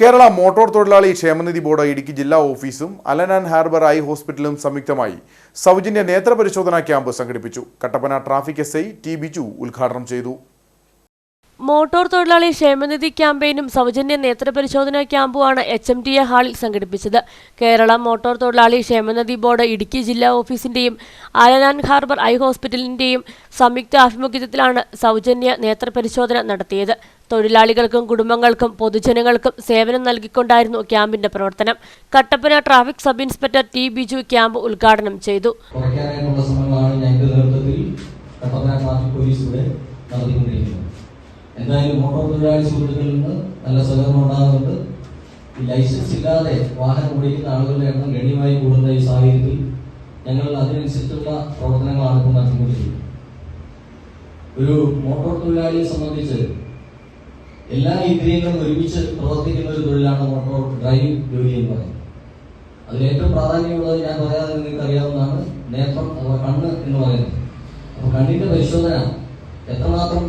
Kerala motor തൊഴിലാളി ക്ഷേമനിധി board Idukki ജില്ലാ ഓഫീസും അലൻ ആൻഡ് ഹാർബർ ഐ ഹോസ്പിറ്റലും സംയുക്തമായി സൗജന്യ നേത്ര പരിശോധനാ ക്യാമ്പ് സംഘടിപ്പിച്ചു. Kattappana traffic S I T Biju ഉദ്ഘാടനം ചെയ്തു. മോട്ടോർ തൊഴിലാളി ക്ഷേമനിധി ക്യാമ്പയിനും സൗജന്യ നേത്രപരിശോധനാ ക്യാമ്പുമാണ് എച്ച് എം ടി എ ഹാളിൽ സംഘടിപ്പിച്ചത്. കേരള മോട്ടോർ തൊഴിലാളി ക്ഷേമനിധി ബോർഡ് ഇടുക്കി ജില്ലാ ഓഫീസിന്റെയും ആലനാൻ ഹാർബർ ഐ ഹോസ്പിറ്റലിന്റെയും സംയുക്ത ആഭിമുഖ്യത്തിലാണ് സൗജന്യ നേത്രപരിശോധന നടത്തിയത്. തൊഴിലാളികൾക്കും കുടുംബങ്ങൾക്കും പൊതുജനങ്ങൾക്കും സേവനം നൽകിക്കൊണ്ടായിരുന്നു ക്യാമ്പിന്റെ പ്രവർത്തനം. Kattappana traffic sub inspector T Biju camp ഉദ്ഘാടനം ചെയ്തു. എന്തായാലും മോട്ടോർ തൊഴിലാളി സുഹൃത്തുക്കളിൽ നല്ല സഹകരണം ഉണ്ടാകുന്നുണ്ട്. ലൈസൻസ് ഇല്ലാതെ വാഹനം ഓടിക്കുന്ന ആളുകളുടെ എണ്ണം ഗണ്യമായി കൂടുന്ന ഈ സാഹചര്യത്തിൽ ഞങ്ങൾ അതിനനുസരിച്ചുള്ള പ്രവർത്തനങ്ങളാണ് ഇപ്പോൾ നടത്തിക്കൊണ്ടിരിക്കുന്നത്. ഒരു മോട്ടോർ തൊഴിലാളിയെ സംബന്ധിച്ച് എല്ലാ ഇന്ദ്രിയങ്ങളും ഒരുമിച്ച് പ്രവർത്തിക്കുന്ന ഒരു തൊഴിലാണ് മോട്ടോർ ഡ്രൈവിംഗ് ജോലി എന്ന് പറയുന്നത്. അതിൽ ഏറ്റവും പ്രാധാന്യമുള്ളത് ഞാൻ പറയാതെ നിങ്ങൾക്ക് അറിയാവുന്നതാണ് നേത്രം അഥവാ കണ്ണ് എന്ന് പറയുന്നത്. അപ്പോൾ കണ്ണിന്റെ പരിശോധന എത്രമാത്രം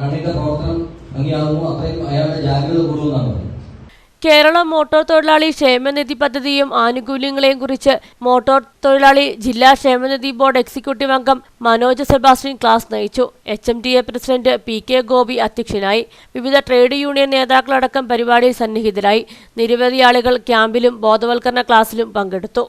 കണ്ണിന്റെ പ്രവർത്തനം ഭംഗിയാകുമോ അത്രയും അയാളുടെ ജാഗ്രത കൂടുമെന്നാണ് പറയുന്നത്. കേരള മോട്ടോർ തൊഴിലാളി ക്ഷേമനിധി പദ്ധതിയും ആനുകൂല്യങ്ങളെയും കുറിച്ച് മോട്ടോർ തൊഴിലാളി ജില്ലാ ക്ഷേമനിധി ബോർഡ് എക്സിക്യൂട്ടീവ് അംഗം മനോജ് സെബാസ്റ്റ്യൻ ക്ലാസ് നയിച്ചു. H M T A president P K Gopi അധ്യക്ഷനായി. വിവിധ ട്രേഡ് യൂണിയൻ നേതാക്കളടക്കം പരിപാടിയിൽ സന്നിഹിതരായി. നിരവധി ആളുകൾ ക്യാമ്പിലും ബോധവൽക്കരണ ക്ലാസ്സിലും പങ്കെടുത്തു.